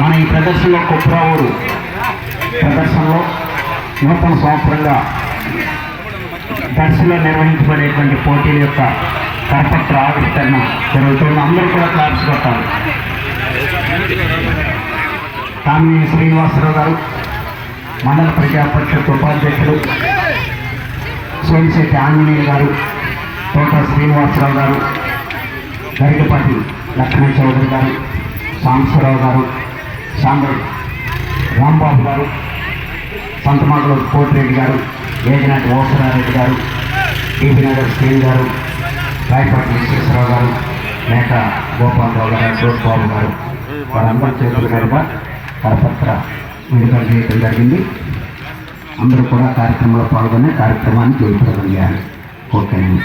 మన ఈ ప్రదర్శనలో కుప్రావూరు ప్రదర్శనలో నూతన సంవత్సరంగా దర్శలో నిర్వహించబడేటువంటి పోటీల యొక్క కరపత్ర ఆవిష్కరణ జరుగుతుంది. అందరూ కూడా క్లాప్స్ కొట్టాలి. కామినేని శ్రీనివాసరావు గారు మండల ప్రజాపరిషత్ ఉపాధ్యక్షుడు సోమిశెట్టి ఆంజనేయ గారు తోట శ్రీనివాసరావు గారు గరికపాటి లక్ష్మీ చౌదరి గారు సాంబశివరావు గారు సాంబ రాంబాబు గారు సంతమాటలో కోటిరెడ్డి గారు ఏజనాటి ఓసరారెడ్డి గారు టీవీ నగర్ గారు రాయపాటి విశ్వేశ్వరరావు గారు మేక గోపాలరావు గారు జోస్బాబు గారు వారందరి చేతుల కనుక కరపత్ర విడుదల చేయడం జరిగింది. అందరూ కూడా కార్యక్రమంలో పాల్గొని కార్యక్రమాన్ని జయప్రదం చేయాలి. ఓకేనండి